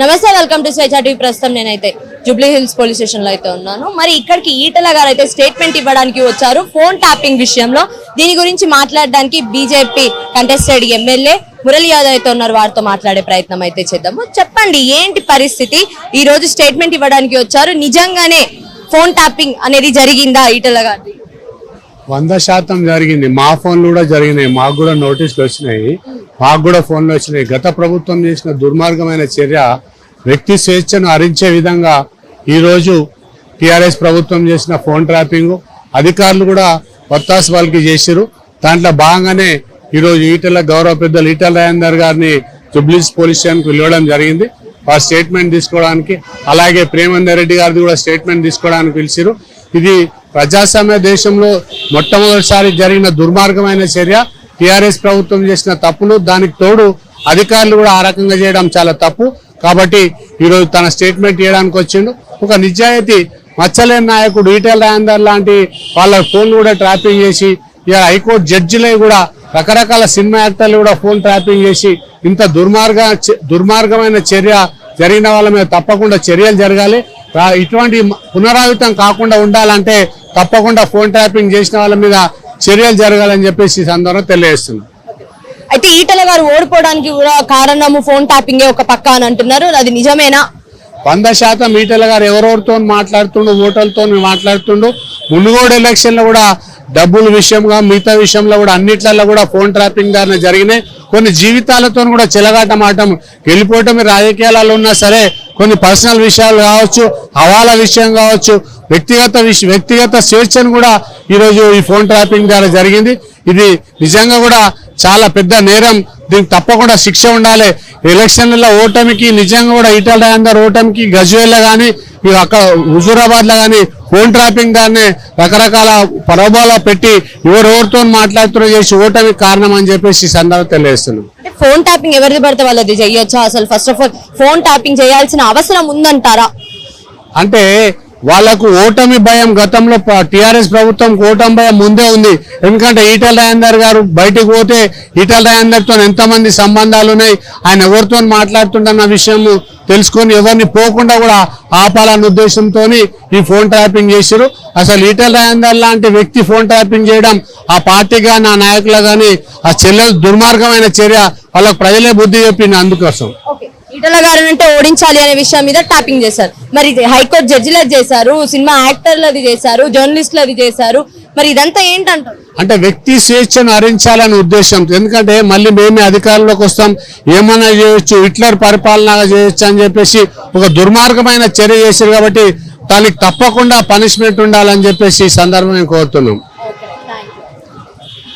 నమస్తే welcome to స్వేచ్ఛ TV. ప్రస్తుతం నేనైతే జూబ్లీ హిల్స్ పోలీస్ స్టేషన్లో అయితే ఉన్నాను. మరి ఇక్కడికి ఈటల గారు అయితే స్టేట్మెంట్ ఇవ్వడానికి వచ్చారు. ఫోన్ ట్యాపింగ్ విషయంలో దీని గురించి మాట్లాడడానికి BJP contested MLA Murali Yadav అయితే ఉన్నారు. వారితో మాట్లాడే ప్రయత్నం అయితే చేద్దాము. చెప్పండి ఏంటి పరిస్థితి? ఈ రోజు స్టేట్మెంట్ ఇవ్వడానికి వచ్చారు. నిజంగానే ఫోన్ ట్యాపింగ్ అనేది జరిగిందా ఈటల గారి వంద శాతం జరిగింది. మా ఫోన్లు కూడా జరిగినాయి. మాకు కూడా నోటీసులు వచ్చినాయి. మాకు కూడా ఫోన్లు వచ్చినాయి. గత ప్రభుత్వం చేసిన దుర్మార్గమైన చర్య వ్యక్తి స్వేచ్ఛను హరించే విధంగా ఈరోజు టీఆర్ఎస్ ప్రభుత్వం చేసిన ఫోన్ ట్రాపింగ్ అధికారులు కూడా వత్తాసు వాళ్ళకి చేశారు దాంట్లో భాగంగానే ఈరోజు ఈటల గౌరవ పెద్దలు ఈటల రాజేందర్ గారిని జుబ్లీస్ పోలీస్ స్టేషన్కి పిలవడం జరిగింది. వారు స్టేట్మెంట్ తీసుకోవడానికి అలాగే ప్రేమందర్ రెడ్డి గారిది కూడా స్టేట్మెంట్ తీసుకోవడానికి పిలిచిరు ఇది ప్రజాస్వామ్య దేశంలో మొట్టమొదటిసారి జరిగిన దుర్మార్గమైన చర్య. టిఆర్ఎస్ ప్రభుత్వం చేసిన తప్పులు దానికి తోడు అధికారులు కూడా ఆ రకంగా చేయడం చాలా తప్పు. కాబట్టి ఈరోజు తన స్టేట్మెంట్ ఇవ్వడానికి వచ్చిండు. ఒక నిజాయితీ మచ్చలేని నాయకుడు ఈటెల రాజేందర్ లాంటి వాళ్ళ ఫోన్లు కూడా ట్రాపింగ్ చేసి ఇక హైకోర్టు జడ్జిలే కూడా రకరకాల సినిమా యాక్టర్లు కూడా ఫోన్ ట్రాపింగ్ చేసి ఇంత దుర్మార్గ దుర్మార్గమైన చర్య జరిగిన వాళ్ళ మీద తప్పకుండా చర్యలు జరగాలి. ఇటువంటి పునరావృతం కాకుండా ఉండాలంటే తప్పకుండా ఫోన్ ట్రాపింగ్ చేసిన వాళ్ళ మీద చర్యలు జరగాలని చెప్పేసి సందర్భంగా తెలియజేస్తున్నాం. అయితే ఈటల గారు ఓడిపోవడానికి కూడా కారణము ఫోన్ ట్యాపింగే ఒక పక్క అని అంటున్నారు. అది నిజమేనా? వంద శాతం ఈటెల గారు ఎవరెవరితో మాట్లాడుతుండు ఓటర్లతో మాట్లాడుతుండు మునుగోడు ఎలక్షన్లో కూడా డబ్బుల విషయంగా మిగతా విషయంలో కూడా అన్నిట్లలో కూడా ఫోన్ ట్రాపింగ్ దారిన జరిగినాయి. కొన్ని జీవితాలతో కూడా చెలగాటమాటం వెళ్ళిపోవటం రాజకీయాలలో ఉన్నా సరే కొన్ని పర్సనల్ విషయాలు కావచ్చు హవాలా విషయం కావచ్చు వ్యక్తిగత విషయం వ్యక్తిగత స్వేచ్ఛను కూడా ఈరోజు ఈ ఫోన్ ట్రాపింగ్ ద్వారా జరిగింది. ఇది నిజంగా కూడా చాలా పెద్ద నేరం. దీనికి తప్పకుండా శిక్ష ఉండాలి. ఎలక్షన్లలో ఓటమికి నిజంగా కూడా ఈటల రాజేందర్ ఓటమికి గజ్వేల్లో కానీ అక్కడ హుజూరాబాద్లో కానీ ఫోన్ ట్రాపింగ్ దాన్ని రకరకాల పరభాలో పెట్టి ఎవరెవరితో మాట్లాడుతున్న చేసి ఓటమికి కారణం అని చెప్పేసి ఈ సందర్భం తెలియజేస్తున్నాం. ఫోన్ ట్యాపింగ్ ఎవరిది పడితే వాళ్ళది చెయ్యొచ్చా అసలు first of all phone tapping చేయాల్సిన అవసరం ఉందంటారా? అంటే వాళ్ళకు ఓటమి భయం గతంలో టిఆర్ఎస్ ప్రభుత్వం ఓటమి భయం ముందే ఉంది. ఎందుకంటే ఈటల రాజేందర్ గారు బయటకు పోతే ఈటల రాజేందర్తో ఎంతమంది సంబంధాలు ఉన్నాయి ఆయన ఎవరితో మాట్లాడుతుండన్న విషయం తెలుసుకొని ఎవరిని పోకుండా కూడా ఆపాలన్న ఉద్దేశంతో ఈ ఫోన్ ట్రాపింగ్ చేశారు అసలు ఈటల రాజేందర్ లాంటి వ్యక్తి ఫోన్ ట్రాపింగ్ చేయడం ఆ పార్టీ కానీ ఆ నాయకులు కానీ ఆ చెల్లెలు దుర్మార్గమైన చర్య వాళ్ళకు ప్రజలే బుద్ధి చెప్పింది అందుకోసం. ఈటల గారు అంటే ఓడించాలి అనే విషయం మీద ట్యాపింగ్ చేశారు. మరి ఇది హైకోర్టు జడ్జిలది చేశారు సినిమా యాక్టర్లది చేశారు జర్నలిస్టులది చేశారు. మరి ఇదంతా ఏంటంటారు? అంటే వ్యక్తి స్వేచ్ఛను హరించాలనే ఉద్దేశం. ఎందుకంటే మళ్ళీ మేమే అధికారంలోకి వస్తాం ఏమన్నా చేయొచ్చు హిట్లర్ పరిపాలన చేయొచ్చు అని చెప్పేసి ఒక దుర్మార్గమైన చర్య చేశారు కాబట్టి దానికి తప్పకుండా పనిష్మెంట్ ఉండాలని చెప్పేసి ఈ సందర్భం నేను కోరుతున్నాం.